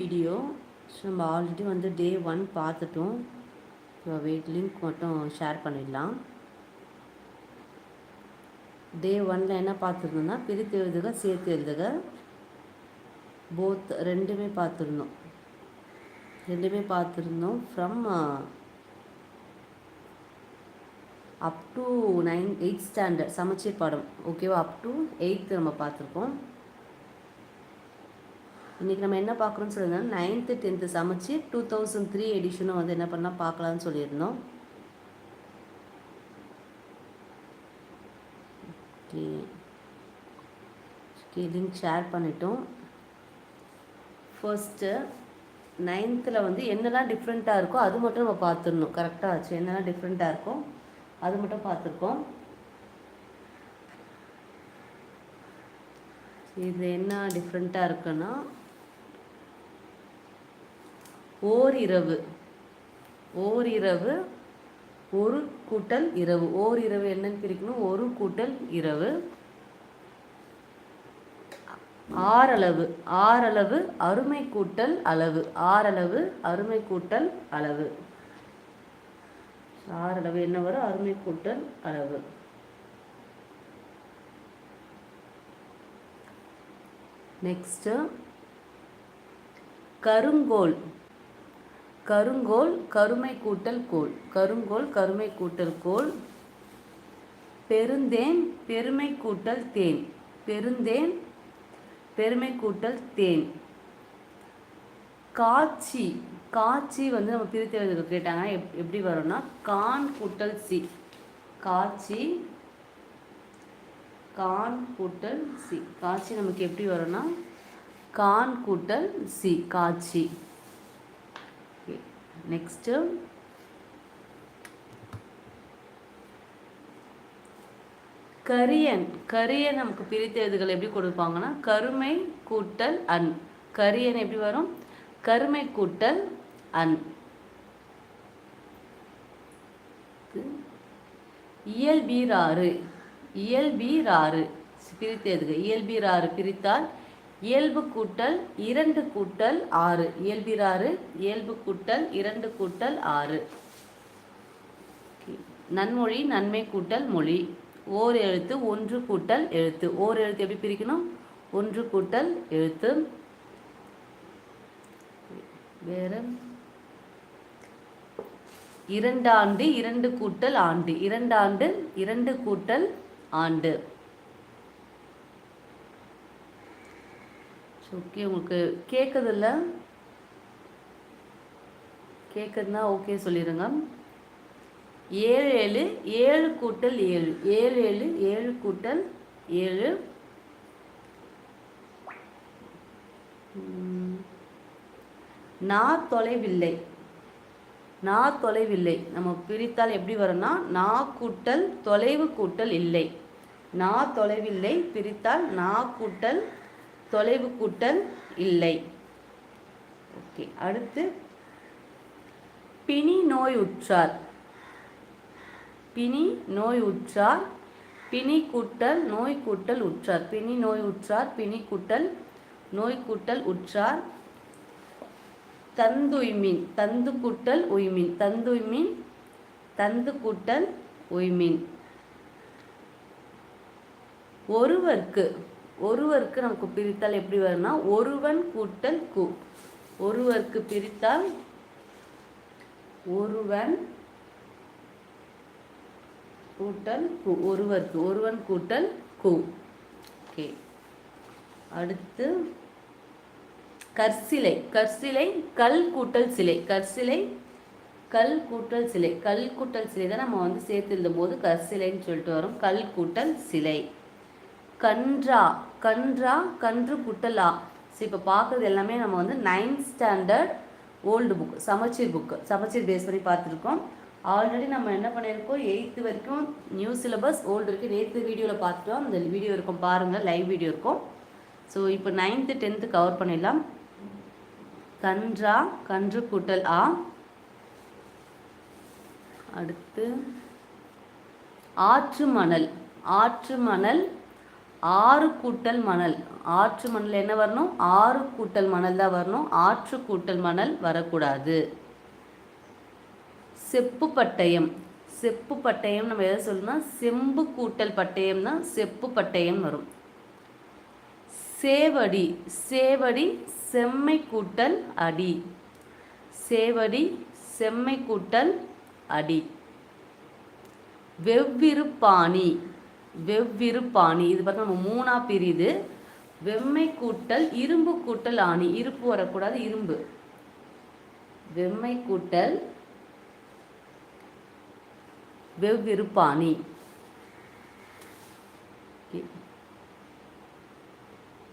Video so நம்ம already வந்து day one பார்த்துட்டோம். ஸோ வெயிட் லிங்க் மட்டும் ஷேர் பண்ணிடலாம். டே ஒனில் என்ன பார்த்துருந்தோம்னா பிரித்து எழுதுக சேர்த்து எழுதுக. போத் ரெண்டுமே பார்த்துருந்தோம். ரெண்டுமே பார்த்துருந்தோம் from up to nine eight standard சமச்சீர் பாடம். ஓகேவா அப் டு எயித்து நம்ம பார்த்துருக்கோம். இன்றைக்கி நம்ம என்ன பார்க்குறோன்னு சொல்லியிருந்தோம். நைன்த்து டென்த்து சமைச்சு டூ தௌசண்ட் த்ரீ எடிஷனும் வந்து என்ன பண்ணால் பார்க்கலான்னு சொல்லியிருந்தோம். ஓகே ஓகே லிங்க் ஷேர் பண்ணிட்டோம். ஃபர்ஸ்ட்டு நைன்த்தில் வந்து என்னெல்லாம் டிஃப்ரெண்ட்டாக இருக்கோ அது மட்டும் நம்ம பார்த்துடணும். கரெக்டாக ஆச்சு. என்னெல்லாம் டிஃப்ரெண்ட்டாக இருக்கோ அது மட்டும் பார்த்துருக்கோம். இது என்ன டிஃப்ரெண்ட்டாக இருக்குன்னா ஓரிரவு. ஓரிரவு ஒரு கூட்டல் இரவு. ஓரிரவு என்னன்னு பிரிக்கணும். ஒரு கூட்டல் இரவு. ஆறளவு. ஆறளவு அருமை கூட்டல் அளவு. ஆறளவு அருமை கூட்டல் அளவு. ஆறளவு என்ன வரும்? அருமை கூட்டல் அளவு. நெக்ஸ்ட்டு கருங்கோல். கருங்கோல் கருமை கூட்டல் கோல் கருங்கோல் கருமை கூட்டல் கோல் பெருந்தேன் பெருமை கூட்டல் தேன். பெருந்தேன் பெருமை கூட்டல் தேன். காட்சி காட்சி வந்து நம்ம பிரித்து எழுதுக கேட்டாங்க எப் எப்படி வரும்னா கான் கூட்டல் சி. காட்சி கான் கூட்டல் சி. காட்சி நமக்கு எப்படி வரும்னா கான் கூட்டல் சி. காட்சி நெக்ஸ்ட்டு கரியன். கரியன் நமக்கு பிரித்தெழுதுகள் எப்படி கொடுப்பாங்கன்னா கருமை கூட்டல் அன். கரியன் எப்படி வரும்? கருமை கூட்டல் அன். இயல்பீராறு இயல்பீராறு பிரித்து இயல்பீராறு பிரித்தால் இயல்பு கூட்டல் இரண்டு கூட்டல் ஆறு. இயல்பிறாறு இயல்பு கூட்டல் இரண்டு கூட்டல் ஆறு. நன்மொழி நன்மை கூட்டல் மொழி. ஓர் எழுத்து ஒன்று கூட்டல் எழுத்து. ஓர் எழுத்து எப்படி பிரிக்கணும்? ஒன்று கூட்டல் எழுத்து. வேற? இரண்டாண்டு இரண்டு கூட்டல் ஆண்டு. இரண்டாண்டு இரண்டு கூட்டல் ஆண்டு. ஓகே உங்களுக்கு கேட்குதில்ல கேட்குதுன்னா ஓகே சொல்லிடுங்க ஏழு ஏழு ஏழு கூட்டல் ஏழு. ஏழு ஏழு ஏழு கூட்டல் ஏழு. நான் தொலைவில்லை. நான் தொலைவில்லை. நம்ம பிரித்தால் எப்படி வரும்னா நான் கூட்டல் தொலைவு கூட்டல் இல்லை. நான் தொலைவில்லை பிரித்தால் நான் கூட்டல் தொலைவு கூட்டல் இல்லை. ஓகே அடுத்து. பிணி நோய் உற்றார். பிணி நோய் உற்றார். பிணி கூட்டல் நோய் கூட்டல் உற்றார். பிணி நோய் உற்றார் பிணி கூட்டல் நோய் கூட்டல் உற்றார். தந்துய்மின் தந்து கூட்டல் உய்மின் தந்துய்மின் தந்து கூட்டல் உய்மின். ஒருவருக்கு ஒருவருக்கு நமக்கு பிரித்தால் எப்படி வரும்னா ஒருவன் கூட்டல் கு. ஒருவருக்கு பிரித்தால் ஒருவன் கூட்டல் கு. ஒருவருக்கு ஒருவன் கூட்டல் கு. ஓகே. அடுத்து கற்சிலை. கற்சிலை கல் கூட்டல் சிலை. கற்சிலை கல் கூட்டல் சிலை. கல் கூட்டல் சிலை தான் நம்ம வந்து சேர்த்து எழுதும் போது கற்சிலைன்னு சொல்லிட்டு வரும். கல் கூட்டல் சிலை. கன்றா கன்றா கன்று குட்டலா. ஸோ இப்போ பார்க்குறது எல்லாமே நம்ம வந்து நைன்த் ஸ்டாண்டர்ட் ஓல்டு புக் சமச்சீர் புக்கு சமச்சீர் பேஸ் பண்ணி பார்த்துருக்கோம். ஆல்ரெடி நம்ம என்ன பண்ணியிருக்கோம்? எயித்து வரைக்கும் நியூ சிலபஸ் ஓல்டு வரைக்கும் எயித்து வீடியோவில் பார்த்துட்டோம். அந்த வீடியோ இருக்கும் பாருங்கள் லைவ் வீடியோ இருக்கும். ஸோ இப்போ நைன்த்து டென்த்து கவர் பண்ணிடலாம். கன்றா கன்று கூட்டல் ஆ. அடுத்து ஆற்று மணல் ஆற்று மணல் ஆறு கூட்டல் மணல். ஆற்று மணல் என்ன வரணும்? ஆறு கூட்டல் மணல் தான் வரணும். ஆற்று கூட்டல் மணல் வரக்கூடாது. செப்பு பட்டயம். செப்பு பட்டயம் நம்ம எதை சொல்லணும்னா செம்பு கூட்டல் பட்டயம் தான் செப்பு பட்டயம் வரும். சேவடி. சேவடி செம்மை கூட்டல் அடி. சேவடி செம்மை கூட்டல் அடி. வெவ்விரு பாணி. வெவ்விரு பாணி. இது பார்த்தா நம்ம மூணாக பிரியுது. வெம்மை கூட்டல் இரும்பு கூட்டல் ஆணி. இருப்பு வரக்கூடாது இரும்பு. வெம்மை கூட்டல் வெவ்விரு பாணி.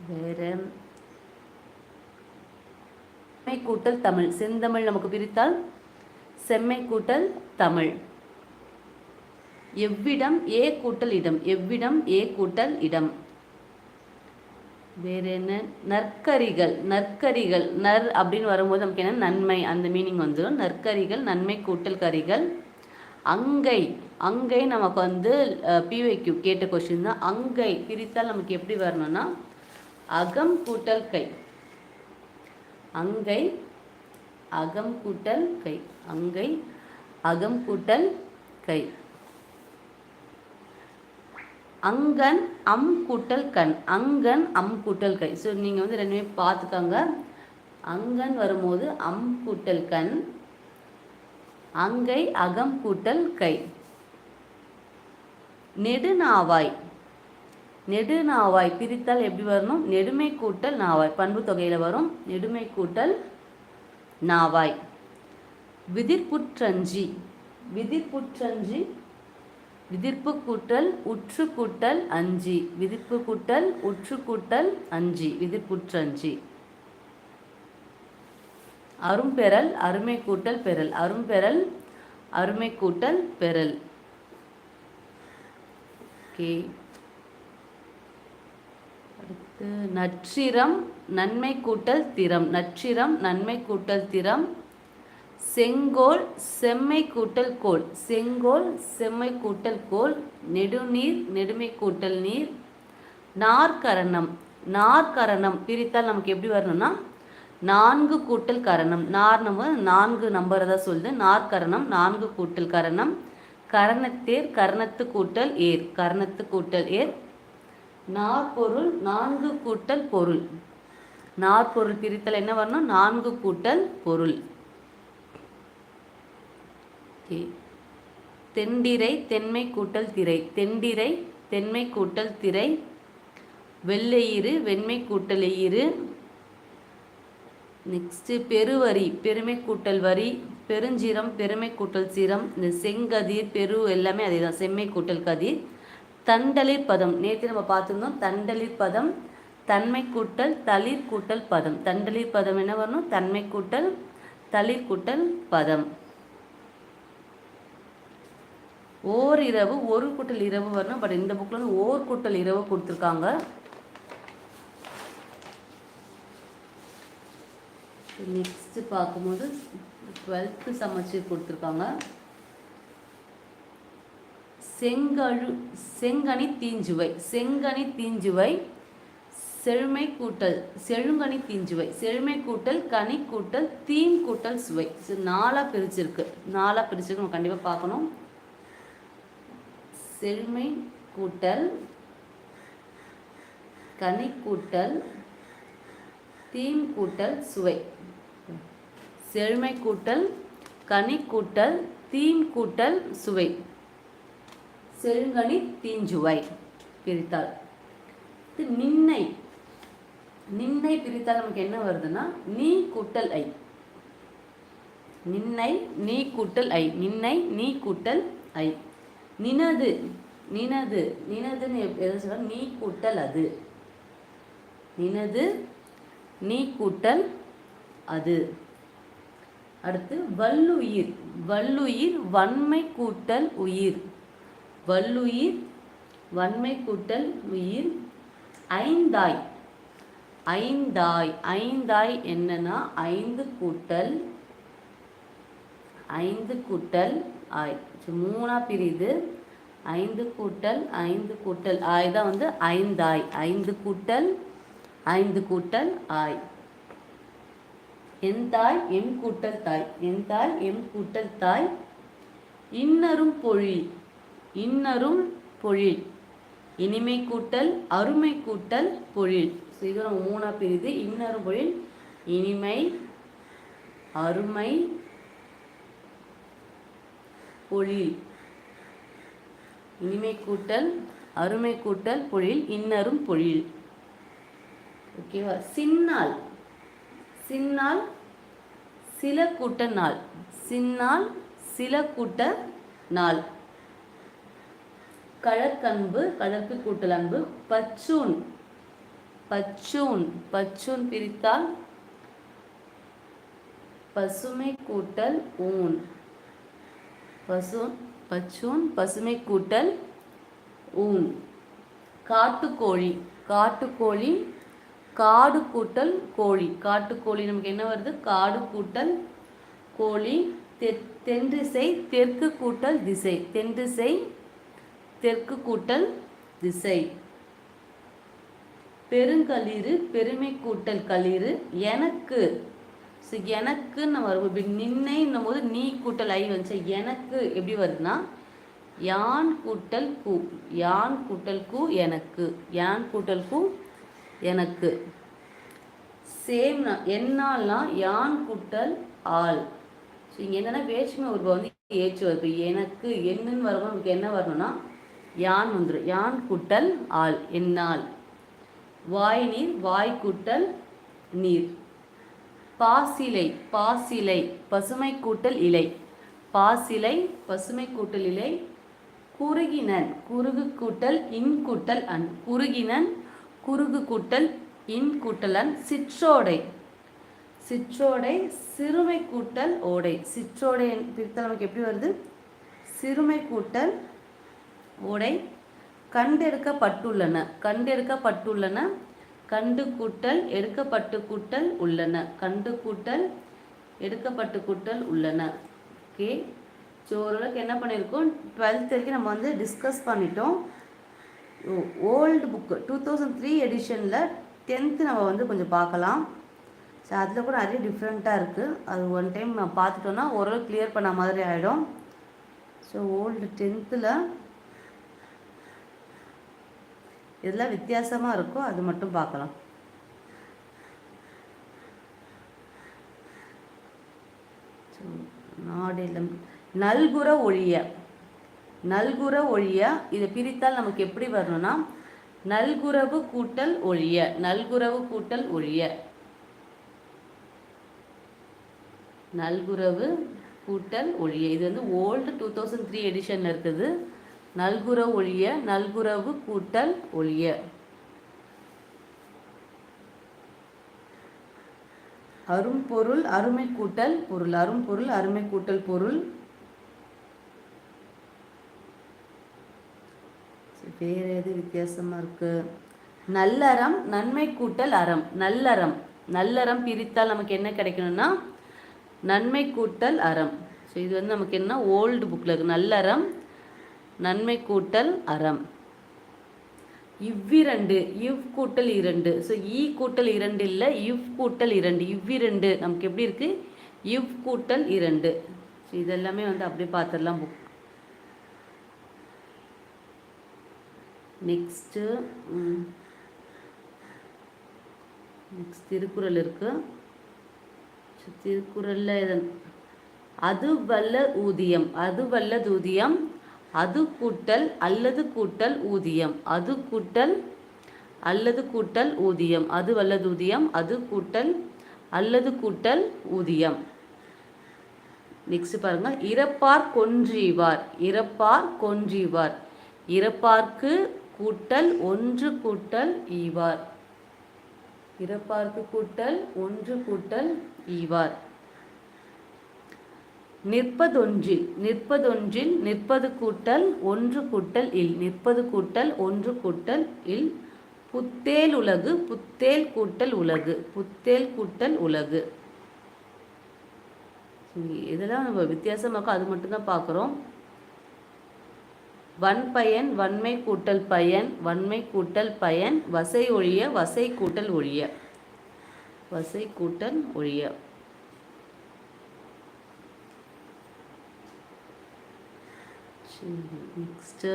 வேற. கூட்டல் தமிழ். செந்தமிழ் நமக்கு பிரித்தால் செம்மை கூட்டல் தமிழ். எவ்விடம் ஏ கூட்டல் இடம் எவ்விடம் ஏ கூட்டல் இடம்? வேற என்ன நற்கரிகள் நற்கரிகள் நர் அப்படின்னு வரும்போது நமக்கு என்ன? நன்மை. அந்த மீனிங் வந்துடும் நற்கரிகள் நன்மை கூட்டல் கரிகள். அங்கை. அங்கை நமக்கு வந்து பிவைக்கு கேட்ட கொஸ்டின் தான். அங்கை பிரித்தால் நமக்கு எப்படி வரணும்னா அகம் கூட்டல் கை. அங்கை அகம் கூட்டல் கை. அங்கை அகம் கூட்டல் கை. அங்கன் அம் கூட்டல் கண். அங்கன் அம் கூட்டல் கை ஸோ நீங்கள் வந்து ரெண்டுமே பார்த்துக்கோங்க. அங்கன் வரும்போது அம் கூட்டல் கண். அங்கை அகம் கூட்டல் கை. நெடுநாவாய். நெடுநாவாய். பிரித்தால் எப்படி வரணும்? நெடுமை கூட்டல் நாவாய். பண்பு தொகையில் வரும். நெடுமை கூட்டல் நாவாய். விதிர்புற்றஞ்சி விதிர்புற்றஞ்சி விதிர்ப்பு கூட்டல் உற்று கூட்டல் அஞ்சு. விதிர்ப்பு கூட்டல் உற்று கூட்டல் அஞ்சு. விதிர்ப்புற்றஞ்சி. அரும்பெறல் அருமை கூட்டல் பெறல். அரும்பெறல் அருமை கூட்டல் பெறல். ஓகே அடுத்து நற்றிரம் நன்மை கூட்டல் திறம். நற்றிரம் நன்மை கூட்டல் திறம். செங்கோல் செம்மை கூட்டல் கோல். செங்கோல் செம்மை கூட்டல் கோல் நெடுநீர் நெடுமை கூட்டல் நீர். நாற்கரணம். நாற்கரணம் பிரித்தால் நமக்கு எப்படி வரணும்னா நான்கு கூட்டல் கரணம். நார் நம்ம நான்கு நம்பரை தான் சொல்லுது. நாற்கரணம் நான்கு கூட்டல் கரணம். கரணத்தேர் கரணத்து கூட்டல் ஏர். கரணத்து கூட்டல் ஏர். நாற்பொருள் நான்கு கூட்டல் பொருள். நாற்பொருள் பிரித்தல் என்ன வரணும்? நான்கு கூட்டல் பொருள். தெண்டிரை தென்மை கூட்டல் திரை. தெண்டிரை தென்மை கூட்டல் திரை. வெள்ளையிறு வெண்மை கூட்டல் எயிறு நெக்ஸ்ட்டு பெருவரி பெருமை கூட்டல் வரி. பெருஞ்சிரம் பெருமை கூட்டல் சிரம். இந்த செங்கதிர் பெரு எல்லாமே அதே தான் செம்மை கூட்டல் கதிர். தண்டலிர் பதம். நேற்று நம்ம பார்த்துருந்தோம் தண்டலிர் பதம். தன்மை கூட்டல் தளிர் கூட்டல் பதம். தண்டலிர் பதம் என்ன வரணும்? தன்மை கூட்டல் தளிர் கூட்டல் பதம். ஓர் இரவு ஒரு கூட்டல் இரவு வரணும். பட் இந்த புக்கில் வந்து ஓர் கூட்டல் இரவு கொடுத்துருக்காங்க. நெக்ஸ்ட்டு பார்க்கும்போது டுவெல்த்து சமைச்சு கொடுத்துருக்காங்க. செங்கழு செங்கனி தீஞ்சுவை செங்கனி தீஞ்சுவை செழுமை கூட்டல் செழுங்கனி தீஞ்சுவை செழுமை கூட்டல் கனி கூட்டல் தீம் கூட்டல் சுவை. நாலாக பிரிச்சிருக்கு. நாலாக பிரிச்சிருக்கு. நம்ம கண்டிப்பாக பார்க்கணும். செழுமை கூட்டல் கனி கூட்டல் தீம் கூட்டல் சுவை. செழுமை கூட்டல் கனி கூட்டல் தீம் கூட்டல் சுவை. செழுங்கனி தீஞ்சுவை பிரித்தால். நின்னை. நின்னை பிரித்தால் நமக்கு என்ன வருதுன்னா நீ கூட்டல் ஐ. நின்னை நீ கூட்டல் ஐ. நின்னை நீ கூட்டல் ஐ. நினது நினது நினதுன்னு எதை சொல்ல நீ கூட்டல் அது. நினது நீ கூட்டல் அது. அடுத்து வல்லுயிர் வல்லுயிர் வன்மை கூட்டல் உயிர். வல்லுயிர் வன்மை கூட்டல் உயிர். ஐந்தாய் ஐந்தாய் ஐந்தாய் என்னன்னா ஐந்து கூட்டல் ஐந்து கூட்டல் ஆய். மூணாக பிரியுது. ஐந்து கூட்டல் ஐந்து கூட்டல். ஆய் தான் வந்து ஐந்தாய். ஐந்து கூட்டல் ஐந்து கூட்டல் ஆய். என் தாய் எம் கூட்டல் தாய். என் தாய் எம் கூட்டல் தாய். இன்னரும் பொழில். இன்னரும் பொழில். இனிமை கூட்டல் அருமை கூட்டல் பொழில். ஸோ இது நம்ம மூணாக பிரிது இன்னரும் பொழில் இனிமை அருமை பொழில். இனிமை கூட்டல் அருமை கூட்டல் பொழில் இன்னரும் பொழில். ஓகேவா சின்னால். சின்னால் சில கூட்ட நாள் சின்னால் சில கூட்ட நாள் கழற்கன்பு கழக்கு கூட்டல் அன்பு பச்சூன். பச்சூன். பச்சூன் பிரித்தால் பசுமை கூட்டல் ஊன். பசுன் பச்சூன் பசுமை கூட்டல் ஊன். காட்டுக்கோழி காட்டுக்கோழி காடு கூட்டல் கோழி. காட்டுக்கோழி நமக்கு என்ன வருது? காடு கூட்டல் கோழி தெ தென்திசை தெற்கு கூட்டல் திசை. தென்றிசை தெற்கு கூட்டல் திசை. பெருங்களிறு பெருமை கூட்டல் களிறு எனக்கு ஸோ எனக்குன்னு நம்ம வரும் இப்படி நின்னைன்னும் போது நீ கூட்டல் ஐ வந்துச்சு எனக்கு எப்படி வருதுன்னா யான் கூட்டல் கூ யான் கூட்டல் கூ எனக்கு யான் கூட்டல் கூ எனக்கு. சேம் என்னால்னா யான் கூட்டல் ஆள். ஸோ இங்கே என்னென்னா வேற்றுமை உருவம் வந்து ஏற்று வருது எனக்கு என்னன்னு வரும்போது நமக்கு என்ன வரணும்னா யான் வந்துடும் யான் கூட்டல் ஆள் என்னால் வாய் நீர் வாய் கூட்டல் நீர். பாசிலை பாசிலை பசுமை கூட்டல் இலை. பாசிலை பசுமை கூட்டல் இலை குறுகினன் குறுகு கூட்டல் இன் கூட்டல் அன் குறுகினன் குறுகு கூட்டல் இன் கூட்டல் அன் சிற்றோடை. சிற்றோடை சிறுமை கூட்டல் ஓடை. சிற்றோடை பிரித்தல் நமக்கு எப்படி வருது? சிறுமை கூட்டல் ஓடை கண்டெடுக்கப்பட்டுள்ளன. கண்டெடுக்கப்பட்டுள்ளன கண்டு கூட்டல் எடுக்கப்பட்டு கூட்டல் உள்ளன. கண்டு கூட்டல் எடுக்கப்பட்டு கூட்டல் உள்ளன. ஓகே. ஸோ ஓரளவுக்கு என்ன பண்ணியிருக்கோம் டுவெல்த் வரைக்கும் நம்ம வந்து டிஸ்கஸ் பண்ணிட்டோம். Old book two thousand three எடிஷனில் tenth நம்ம வந்து கொஞ்சம் பார்க்கலாம். ஸோ அதில் கூட நிறைய டிஃப்ரெண்ட்டாக இருக்குது அது ஒன் டைம் நான் பார்த்துட்டோன்னா ஓரளவு கிளியர் பண்ண மாதிரி ஆகிடும் ஸோ ஓல்டு டென்த்தில் இதெல்லாம் வித்தியாசமாக இருக்கும் அது மட்டும் பார்க்கலாம். நாடிலம் நல்குற ஒழிய நல்குற ஒழிய இதை பிரித்தால் நமக்கு எப்படி வரணும்னா நல்குறவு கூட்டல் ஒழிய நல்குறவு கூட்டல் ஒழிய. நல்குறவு கூட்டல் ஒழிய. இது வந்து ஓல்டு டூ தௌசண்ட் த்ரீ எடிஷனில் இருக்குது. நல்குற ஒழிய நல்குறவு கூட்டல் ஒழிய. அரும்பொருள் அருமை கூட்டல் பொருள் அரும்பொருள் அருமை கூட்டல் பொருள். வேற எது வித்தியாசமா இருக்கு? நல்லறம் நன்மை கூட்டல் அறம். நல்லறம் நல்லறம் பிரித்தால் நமக்கு என்ன கிடைக்கணும்னா நன்மை கூட்டல் அறம். ஸோ இது வந்து நமக்கு என்ன? ஓல்டு புக்கில் இருக்கு. நல்லறம் நன்மை கூட்டல் அறம். இவ்விரண்டு இவ் கூட்டல் இரண்டு. ஸோ ஈ கூட்டல் இரண்டு இல்லை இவ் கூட்டல் இரண்டு. இவ்விரண்டு நமக்கு எப்படி இருக்குது இவ் கூட்டல் இரண்டு. ஸோ இதெல்லாமே வந்து அப்படியே பார்த்துடலாம் புக் நெக்ஸ்ட்டு நெக்ஸ்ட் திருக்குறள் இருக்கு. திருக்குறளில் அது வல்ல ஊதியம் அது வல்ல ஊதியம் அது கூட்டல் அல்லது கூட்டல் ஊதியம். அது கூட்டல் அல்லது கூட்டல் ஊதியம். அது வல்லது ஊதியம் அது கூட்டல் அல்லது கூட்டல் ஊதியம். நெக்ஸ்ட் பாருங்க. இறப்பார் கொன்றீவார். இறப்பார் கொன்றீவார். இறப்பார்க்கு கூட்டல் ஒன்று கூட்டல் ஈவார். இறப்பார்க்கு கூட்டல் ஒன்று கூட்டல் ஈவார். நிற்பதொன்றில் நிற்பதொன்றில் நிற்பது கூட்டல் ஒன்று கூட்டல் இல் நிற்பது கூட்டல் ஒன்று கூட்டல் இல் புத்தேல் உலகு புத்தேல் கூட்டல் உலகு புத்தேல் கூட்டல் உலகு. இதெல்லாம் நம்ம வித்தியாசமாக அது மட்டும்தான் பார்க்குறோம். வன்பயன் வன்மை கூட்டல் பயன் வன்மை கூட்டல் பயன் வசை ஒழிய வசை கூட்டல் ஒழிய. வசை கூட்டல் ஒழிய. நெக்ஸ்ட்டு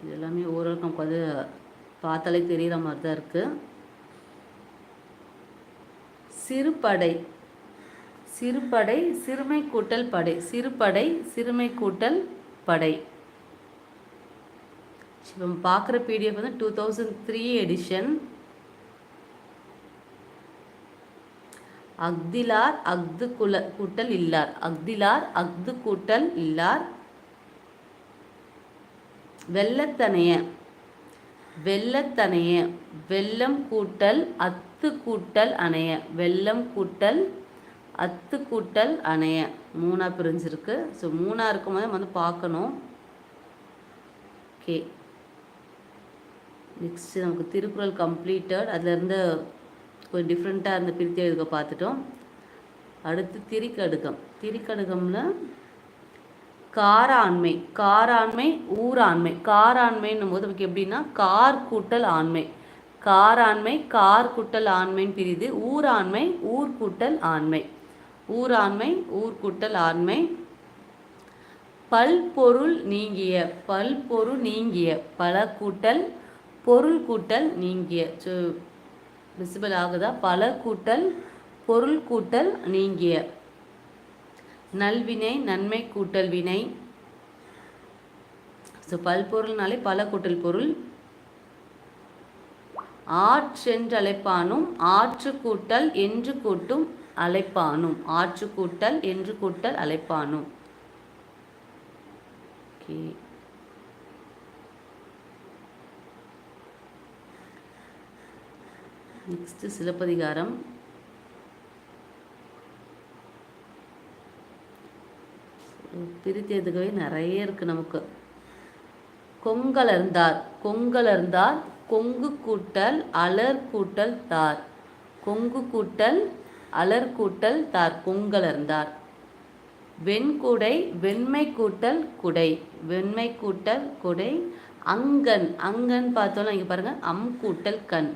இது எல்லாமே ஓரளவுக்கு நமக்கு வந்து பார்த்தாலே தெரிகிற மாதிரி தான் இருக்குது சிறுபடை. சிறுபடை சிறுமை கூட்டல் படை. சிறுபடை சிறுமை கூட்டல் படை. இப்போ பார்க்குற பிடிஎஃப் வந்து டூ தௌசண்ட் த்ரீ எடிஷன் அக்திலார் அக்து குல கூட்டல் இல்லார். அக்திலார் அக்து கூட்டல் இல்லார். வெள்ளத்தனைய வெள்ளத்தனைய வெள்ளம் கூட்டல் அத்து கூட்டல் அணைய வெள்ளம் கூட்டல் அத்து கூட்டல் அணைய மூணாக பிரிஞ்சிருக்கு. ஸோ மூணாக இருக்கும் போது வந்து பார்க்கணும். ஓகே. நெக்ஸ்ட் நமக்கு திருக்குறள் கம்ப்ளீட்டட். அதுலேருந்து கொஞ்சம் டிஃப்ரெண்ட்டாக இருந்த பிரித்தி எழுதுக பார்த்துட்டோம். அடுத்து திரிக்கடுகம். திரிக்கடுகம்ல காராண்மை காராண்மை ஊராண்மை. காராண்மைன்னும் போது நமக்கு எப்படின்னா கார் கூட்டல் ஆண்மை. காராண்மை கார் கூட்டல் ஆண்மைன்னு பிரிது ஊராண்மை ஊர்கூட்டல் ஆண்மை. ஊராண்மை ஊர்கூட்டல் ஆண்மை. பல்பொருள் நீங்கிய பல்பொருள் நீங்கிய. பல கூட்டல் பொருள் கூட்டல் நீங்கிய. விசிபிள் ஆகுதா? பல கூட்டல் பொருள் கூட்டல் நீங்கிய. நல்வினை நன்மை கூட்டல் வினை. ஸோ பல்பொருள்னாலே பல கூட்டல் பொருள். ஆற்றென்றழைப்பானும் ஆற்று கூட்டல் என்று கூட்டும் அழைப்பானும். ஆற்று கூட்டல் என்று கூட்டல் அழைப்பானும். ஓகே நெக்ஸ்ட்டு சிலப்பதிகாரம் பிரித்தெதுக்கவே நிறைய இருக்குது நமக்கு. கொங்கலர்ந்தார் கொங்கலர்ந்தார் கொங்கு கூட்டல் அலர் கூட்டல் தார். கொங்கு கூட்டல் அலர் கூட்டல் தார். கொங்கலர்ந்தார். வெண்குடை வெண்மை கூட்டல் குடை. வெண்மை கூட்டல் குடை. அங்கன் அங்கன் பார்த்தோம்னா இங்கே பாருங்கள் அம் கூட்டல் கண்.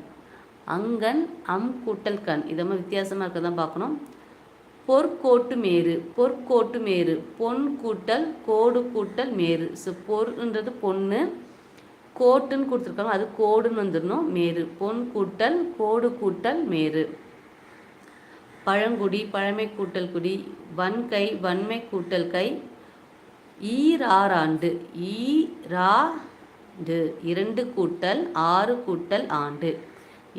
அங்கன் அம் கூட்டல் கண். இதை மாதிரி வித்தியாசமாக இருக்க தான் பார்க்கணும். பொற்கோட்டு மேரு. பொற்கோட்டு மேரு. பொன் கூட்டல் கோடு கூட்டல் மேரு. ஸோ பொருன்றது பொண்ணு. கோட்டுன்னு கொடுத்துருக்காங்க. அது கோடுன்னு வந்துடணும். மேரு. பொன் கூட்டல் கோடு கூட்டல் மேரு. பழங்குடி பழமை கூட்டல் குடி. வன்கை வன்மை கூட்டல் கை. ஈராறாண்டு ஈராண்டு இரண்டு கூட்டல் ஆறு கூட்டல் ஆண்டு.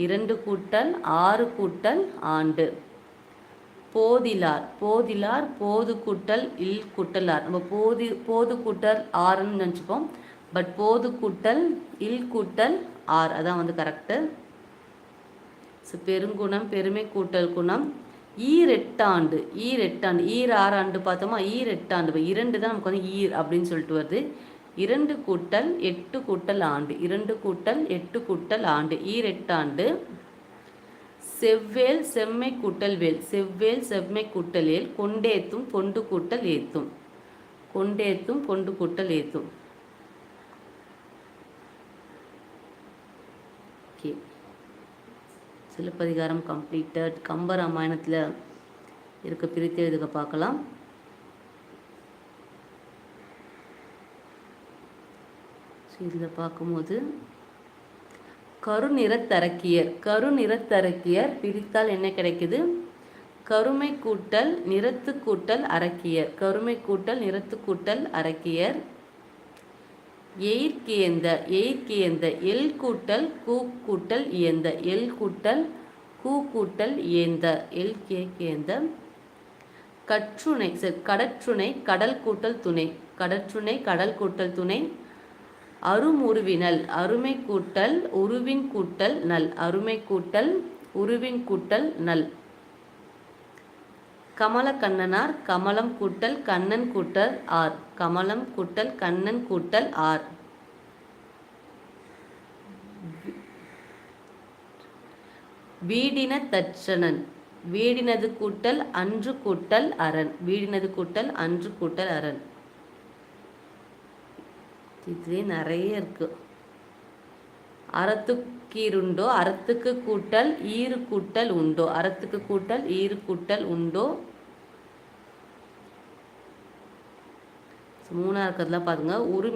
இரண்டு கூட்டல் ஆறு கூட்டல் ஆண்டு. போதிலார் போதிலார் போது கூட்டல் இல் கூட்டலார். நம்ம போதி போது கூட்டல் ஆறுன்னு நினச்சிப்போம். பட் போது கூட்டல் இல் கூட்டல் ஆர். அதான் வந்து கரெக்டு ஸோ பெருங்குணம் பெருமை கூட்டல் குணம். ஈரெட்டாண்டு ஈரெட்டாண்டு ஈர் ஆறாண்டு பார்த்தோமா? ஈரெட்டாண்டு இரண்டு தான் நமக்கு வந்து ஈர் அப்படின்னு சொல்லிட்டு வருது. இரண்டு கூட்டல் எட்டு கூட்டல் ஆண்டு. இரண்டு கூட்டல் எட்டு கூட்டல் ஆண்டு. ஈரெட்டாண்டு. செவ்வேல் செம்மை கூட்டல் வேல். செவ்வேல் செம்மை கூட்டல் ஏல். கொண்டேத்தும் கொண்டு கூட்டல் ஏத்தும். கொண்டேத்தும் கொண்டு கூட்டல் ஏத்தும். ஓகே. சிலப்பதிகாரம் கம்ப்ளீட்டட். கம்ப ராமாயணத்தில் இருக்க. பிரித்து எழுதுக பார்க்கலாம். ஸோ இதில் பார்க்கும்போது கருநிறத்தரக்கியர் கருநிறத்தரக்கியர் பிரித்தால் என்ன கிடைக்குது? கருமை கூட்டல் நிறத்து கூட்டல் அரக்கியர் கருமை கூட்டல் நிறத்து கூட்டல் அரக்கியர். எயிர்கியந்த எயிர்கியந்த எல் கூட்டல் கூ கூட்டல் இயந்த எல் கூட்டல் கூ கூட்டல் இயந்த எல் கே கேந்த கற்றுணை சரி கடற்றுணை கடல் கூட்டல் துணை கடற்றுணை கடல் கூட்டல் துணை அருமுருவினல் அருமை கூட்டல் உருவின் கூட்டல் நல் அருமை கூட்டல் உருவின் கூட்டல் நல். கமல கண்ணனார் கமலம் கூட்டல் கண்ணன் கூட்டல் ஆர். கமலம் கூட்டல் கண்ணன் கூட்டல் ஆர். வீடின தச்சனன். வீடினது கூட்டல் அன்று கூட்டல் அரண். வீடினது கூட்டல் அன்று கூட்டல் அரண். இதுலேயே நிறைய இருக்குது அறத்துக்கீருண்டோ அறத்துக்கு கூட்டல் ஈறு கூட்டல் உண்டோ? அறத்துக்கு கூட்டல் ஈறு கூட்டல் உண்டோ மூணாக இருக்கிறதுலாம் பாருங்க. உரு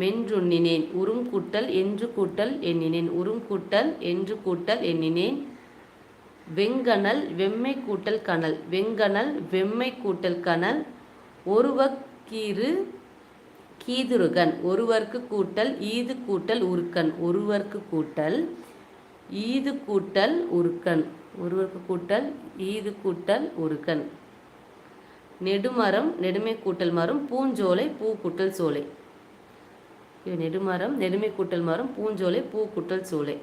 மென்றுண்ணினேன். உரும் கூட்டல் என்று கூட்டல் எண்ணினேன். உரும் கூட்டல் என்று கூட்டல் எண்ணினேன். வெங்கனல் வெம்மை கூட்டல் கணல் வெங்கனல் வெம்மை கூட்டல் கணல் ஒருவக்கீறு கீதுருகன் ஒருவர்க்கு கூட்டல் ஈது கூட்டல் உருக்கன். ஒருவர்க்கு கூட்டல் ஈது கூட்டல் உருக்கன். ஒருவர்க்கு கூட்டல் ஈது கூட்டல் உருக்கன். நெடுமரம் நெடுமை கூட்டல் மரம் பூஞ்சோலை பூ கூட்டல் சோலை. நெடுமரம் நெடுமை கூட்டல் மரம் பூஞ்சோலை பூ கூட்டல் சோலை.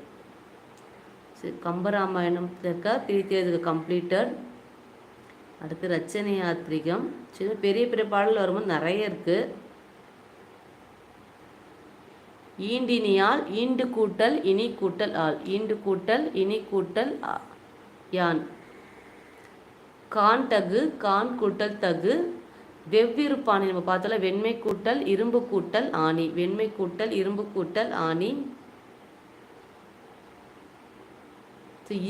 சரி கம்பராமாயணம் இருக்கா பிரித்தேதுக்கு கம்ப்ளீட்டட். அடுத்து ரச்சனை யாத்திரிகம் சின்ன பெரிய பெரிய பாடல் வரும்போது நிறைய இருக்குது ஈண்டினியால் ஈண்டு கூட்டல் இனி கூட்டல் ஆள் ஈண்டு கூட்டல் இனி கூட்டல் யான். கான் தகு கான் கூட்டல் தகு. வெவ்விருப்பாணி நம்ம பார்த்தோம்ல வெண்மை கூட்டல் இரும்பு கூட்டல் ஆணி. வெண்மை கூட்டல் இரும்பு கூட்டல் ஆணி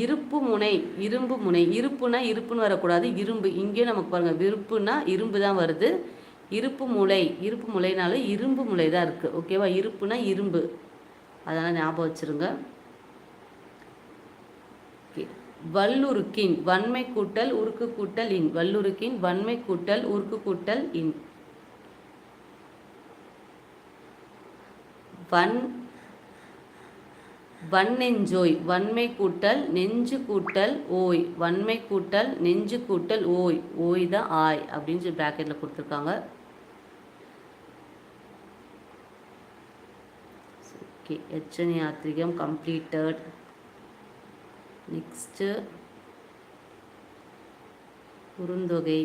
இருப்பு முனை இரும்பு முனை. இருப்புனா இருப்புன்னு வரக்கூடாது இரும்பு. இங்கேயும் நமக்கு பாருங்கள் விருப்புனா இரும்பு தான் வருது. இருப்பு முளை இருப்பு முளைனாலும் இரும்பு முளை தான் இருக்குது ஓகேவா இருப்புனா இரும்பு. அதனால் ஞாபகம் வச்சுருங்க. வல்லுருக்கின் வன்மை கூட்டல் உருக்கு கூட்டல் இன். வல்லுருக்கின் வன்மை கூட்டல் உருக்கு கூட்டல் இன். வன் வன்னெஞ்சோய் வன்மை கூட்டல் நெஞ்சு கூட்டல் ஓய். வன்மை கூட்டல் நெஞ்சு கூட்டல் ஓய். ஓய் தான் ஆய் அப்படின்னு சொல்லி ப்ராக்கெட்டில் கொடுத்துருக்காங்க. ஓகே. எச்சனி யாத்திரிகம் கம்ப்ளீட்டட் நெக்ஸ்ட்டு குறுந்தொகை.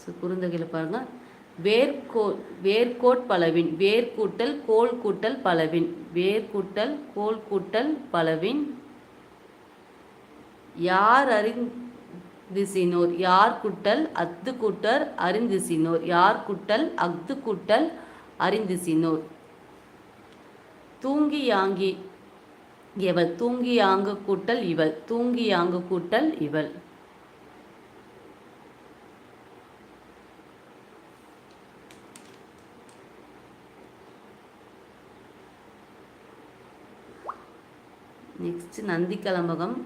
ஸோ குறுந்தொகையில் பாருங்கள் வேர்கோ வேர்கோட் பலவின் வேர் கூட்டல் கோல் கூட்டல் பலவின் வேர் கூட்டல் கோல் கூட்டல் பலவின். யார் அறிந்திசினோர்? யார் குட்டல்? அத்து கூட்டர் அறிந்திசினோர். யார் குட்டல்? அஃது கூட்டல் அறிந்திசினோர் தூங்கி யாங்கி இவள் தூங்கி யாங்கு கூட்டல் இவள் தூங்கி யாங்கு கூட்டல் இவள். நெக்ஸ்ட் நந்தி கலம்பகம்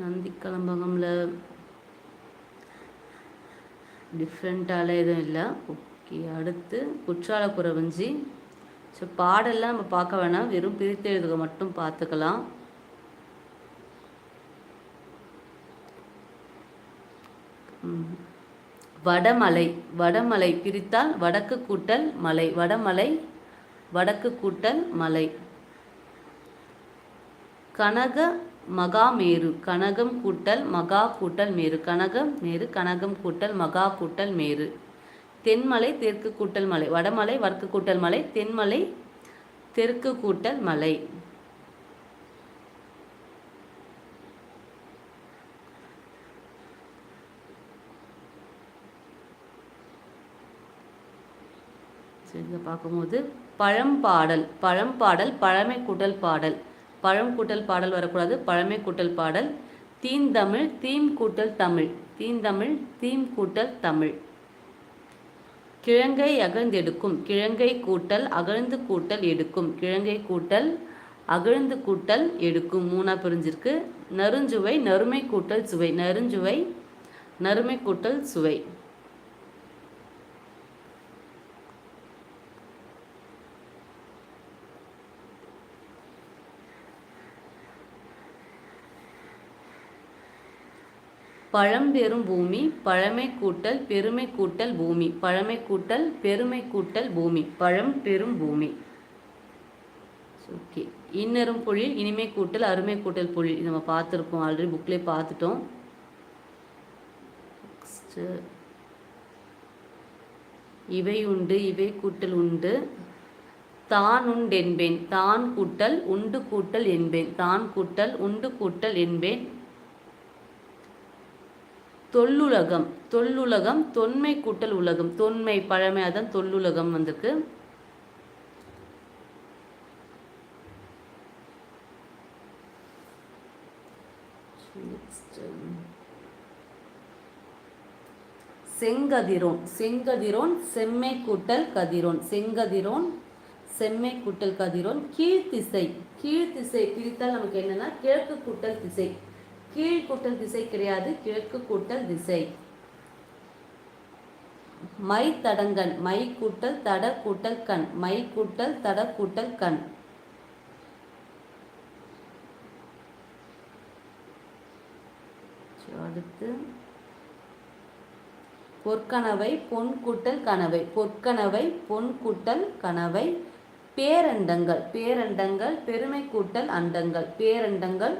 நந்தி கலம்பகமில் டிஃப்ரெண்ட்டால எதுவும் இல்லை. ஓகே அடுத்து குற்றால குறவஞ்சி. ஸோ பாடெல்லாம் நம்ம பார்க்க வேணாம். வெறும் பிரித்து எழுதுக மட்டும் பார்த்துக்கலாம். வடமலை வடமலை பிரித்தால் வடக்கு கூட்டல் மலை. வடமலை வடக்கு கூட்டல் மலை. கனக மகாமேரு கனகம் கூட்டல் மகா கூட்டல் மேரு. கனகம் மேரு கனகம் கூட்டல் மகா கூட்டல் மேரு. தென்மலை தெற்கு கூட்டல் மலை. வடமலை வடக்கு கூட்டல் மலை தென்மலை தெற்கு கூட்டல் மலை. இதை பார்க்கும்போது பழம்பாடல் பழம்பாடல் பழமை கூட்டல் பாடல். பழம் கூட்டல் பாடல் வரக்கூடாது. பழமை கூட்டல் பாடல். தீந்தமிழ் தீம் கூட்டல் தமிழ். தீந்தமிழ் தீம் கூட்டல் தமிழ். கிழங்கை அகழ்ந்தெடுக்கும். கிழங்கை கூட்டல் அகழ்ந்து கூட்டல் எடுக்கும். கிழங்கை கூட்டல் அகழ்ந்து கூட்டல் எடுக்கும். மூணாக பிரிஞ்சிருக்கு. நறுஞ்சுவை நறுமை கூட்டல் சுவை. நறுஞ்சுவை நறுமை கூட்டல் சுவை. பழம்பெரும் பூமி பழமை கூட்டல் பெருமை கூட்டல் பூமி பழமை கூட்டல் பெருமை கூட்டல் பூமி பழம் பெரும் பூமி. ஓகே இன்னரும் பொழில் இனிமை கூட்டல் அருமை கூட்டல் பொழில் நம்ம பார்த்துருக்கோம் ஆல்ரெடி புக்லேயே பார்த்துட்டோம். இவை உண்டு இவை கூட்டல் உண்டு. தான் உண்டென்பேன் தான் கூட்டல் உண்டு கூட்டல் என்பேன். தான் கூட்டல் உண்டு கூட்டல் என்பேன். தொல்லுலகம். தொல்லுலகம் தொன்மை கூட்டல் உலகம். தொன்மை பழமை அதான் தொல்லுலகம் வந்திருக்கு. செங்கதிரோன். செங்கதிரோன் செம்மை கூட்டல் கதிரோன். செங்கதிரோன் செம்மை கூட்டல் கதிரோன். கீழ்த்திசை. கீழ்த்திசை பிரித்தால் நமக்கு என்னன்னா கிழக்கு கூட்டல் திசை. கீழ் கூட்டல் திசை கிடையாது கிழக்கு கூட்டல் திசை. மை தடங்கன் மை கூட்டல் தட கூட்டல் கண் மை கூட்டல் தட கூட்டல் கண். அடுத்து. பொற்கனவை பொன் கூட்டல் கனவை. பொற்கனவை பொன் கூட்டல் கனவை. பேரண்டங்கள் பேரண்டங்கள் பெருமை கூட்டல் அண்டங்கள். பேரண்டங்கள்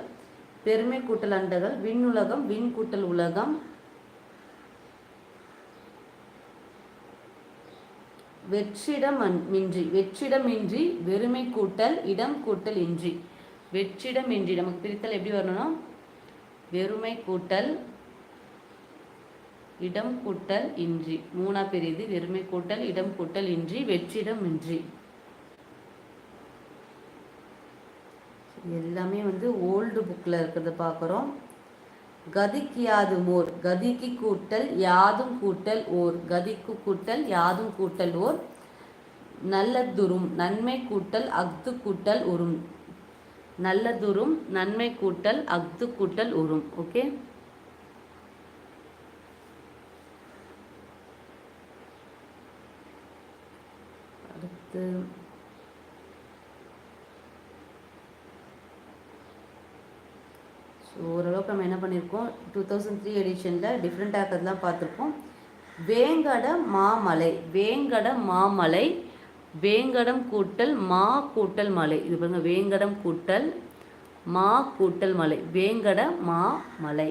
பெருமை கூட்டல் அண்டங்கள் விண்ணுலகம் விண் கூட்டல் உலகம். வெற்றிடம் மின்றி வெற்றிடமின்றி வெறுமை கூட்டல் இடம் கூட்டல் இன்றி. வெற்றிடம் இன்றி நமக்கு பிரித்தல் எப்படி வரணும்னா வெறுமை கூட்டல் இடம் கூட்டல் இன்றி. மூணா பெரியது வெறுமை கூட்டல் இடம் கூட்டல் இன்றி வெற்றிடம் இன்றி. எல்லாமே வந்து ஓல்டு புக்கில் இருக்கிறத பார்க்குறோம் கதிக்கு யாதும் ஓர் கதிக்கு கூட்டல் யாதும் கூட்டல் ஓர் கதிக்கு கூட்டல் யாதும் கூட்டல் ஓர் நல்லதுரும் நன்மை கூட்டல் அஃது கூட்டல் உரும் நல்லதுரும் நன்மை கூட்டல் அஃது கூட்டல் உரும் ஓகே? அடுத்து ஸோ ஓரளவுக்கு நம்ம என்ன பண்ணியிருக்கோம். டூ தௌசண்ட் த்ரீ எடிஷனில் டிஃப்ரெண்ட்டாக இருக்கிறதுலாம் பார்த்துருக்கோம். வேங்கட மாமலை வேங்கட மாமலை வேங்கடம் கூட்டல் மா கூட்டல் மலை. இது பாருங்கள் வேங்கடம் கூட்டல் மா கூட்டல் மலை வேங்கட மா மலை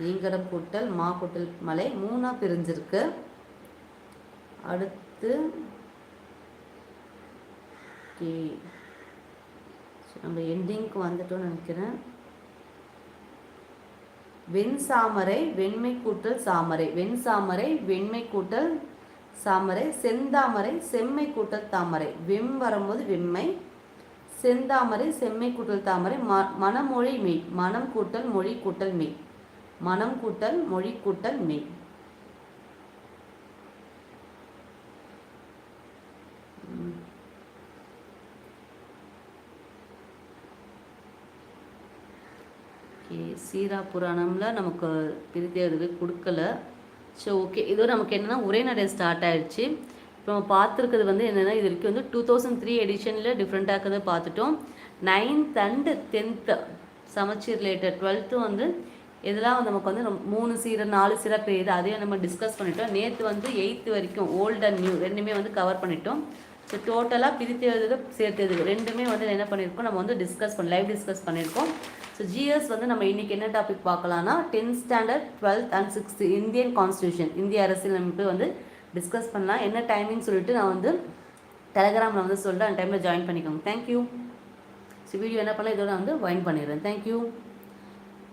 வேங்கடம் கூட்டல் மா கூட்டல் மலை மூணாக பிரிஞ்சிருக்கு. அடுத்து ஓகே நம்ம எண்டிங்க்கு வந்துட்டோம்னு நினைக்கிறேன். வெண் சாமரை வெண்மை கூட்டல் சாமரை. வெண் சாமரை வெண்மை கூட்டல் சாமரை. செந்தாமரை செம்மை கூட்டல் தாமரை. வெம் வரும்போது வெம்மை. செந்தாமரை செம்மை கூட்டல் தாமரை. ம மனமொழி மெய். மனம் கூட்டல் மொழி கூட்டல் மெய். மனம் கூட்டல் மொழி கூட்டல் மெய். ஓகே சீரா புராணம்ல நமக்கு பிரித்தெழுதுக்கு கொடுக்கல. ஸோ ஓகே இது நமக்கு என்னென்னா உரைநடை ஸ்டார்ட் ஆயிடுச்சு. இப்போ நம்ம பார்த்துருக்கிறது வந்து என்னென்னா இது வரைக்கும் வந்து டூ தௌசண்ட் த்ரீ எடிஷனில் டிஃப்ரெண்ட்டாக இருக்கிறத பார்த்துட்டோம். நைன்த் அண்டு டென்த்து சமச்சீர் ரிலேட்டட் டுவெல்த்து வந்து இதெல்லாம் நமக்கு வந்து மூணு சீரை நாலு சீரை பெய்யுது. அதையும் நம்ம டிஸ்கஸ் பண்ணிட்டோம். நேற்று வந்து எயித்து வரைக்கும் ஓல்ட் அண்ட் நியூ ரெண்டுமே வந்து கவர் பண்ணிட்டோம். ஸோ டோட்டலாக பிரித்து எழுதுறது சேர்த்து ரெண்டுமே வந்து என்ன பண்ணியிருக்கோம் நம்ம வந்து டிஸ்கஸ் பண்ணி லைவ் டிஸ்கஸ் பண்ணியிருக்கோம் ஸோ ஜிஎஸ் வந்து நம்ம இன்றைக்கி என்ன topic பார்க்கலாம்னா tenth standard twelfth and sixth Indian constitution இந்திய அரசியலமைப்பு வந்து டிஸ்கஸ் பண்ணலாம். என்ன டைமிங் சொல்லிட்டு நான் வந்து டெலகிராமில் வந்து சொல்லிட்டு அந்த டைமில் ஜாயின் பண்ணிக்கோங்க. தேங்க்யூ ஸோ வீடியோ என்ன பண்ணலாம் இதோட வந்து வைன் பண்ணிடுறேன். Thank you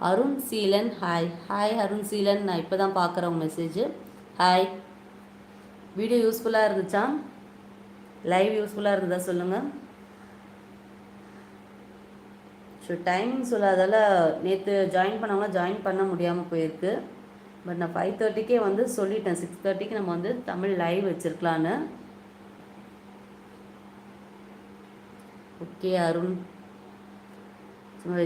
Arun Seelan hi hi Arun Seelan. நான் இப்போ தான் பார்க்குறேன் உங்கள் மெசேஜ் ஹாய் வீடியோ யூஸ்ஃபுல்லாக இருந்துச்சா? லைவ் யூஸ்ஃபுல்லாக இருந்தால் சொல்லுங்கள் ஸோ டைமிங் சொல்லாதால் நேற்று ஜாயின் பண்ணவங்களாம் ஜாயின் பண்ண முடியாமல் போயிருக்கு. பட் நான் ஃபைவ் தேர்ட்டிக்கே வந்து சொல்லிட்டேன். சிக்ஸ் தேர்ட்டிக்கு நம்ம வந்து தமிழ் லைவ் வச்சுருக்கலான்னு. ஓகே அருண்.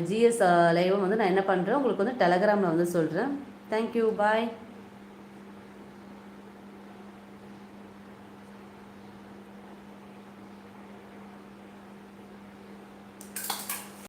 ஜிஎஸ் லைவை வந்து நான் என்ன பண்ணுறேன் உங்களுக்கு வந்து டெலகிராமில் வந்து சொல்கிறேன் தேங்க்யூ பாய்